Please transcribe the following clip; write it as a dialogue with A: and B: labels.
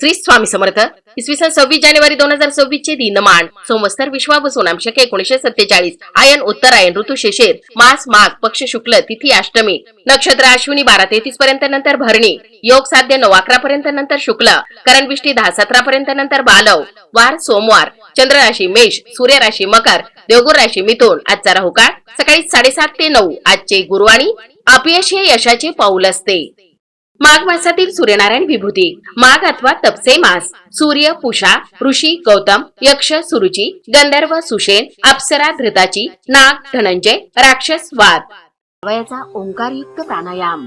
A: श्री स्वामी समर्थ इसवी सन सव्वीस जानेवारी दोन हजार सव्वीस चे दिनमान संवत्सर विश्वापासून आमशके एकोणीशे सत्तेचाळीस. आयन उत्तरायण ऋतू शिशिर मास माघ पक्ष शुक्ल तिथी अष्टमी. नक्षत्र अश्विनी बारा तेहतीस पर्यंत नंतर भरणी. योग साध्य नऊ अकरा पर्यंत नंतर शुक्ल. करणविष्टी दहा सतरा पर्यंत नंतर बालव. वार सोमवार. चंद्र राशी मेष. सूर्य राशी मकर. देवगुर राशी मिथुन. आजचा राहू काळ सकाळी साडेसात ते नऊ. आजचे गुरुवाणी. अपयश हे यशाचे पाऊल असते. माघ मासातील सूर्यनारायण विभूती. माघ अथवा तपसे मास. सूर्य पुषा ऋषी गौतम यक्ष सुरुची गंधर्व सुशेन अप्सरा धृताची नाग धनंजय राक्षस वाद. वयाचा ओंकारयुक्त प्राणायाम.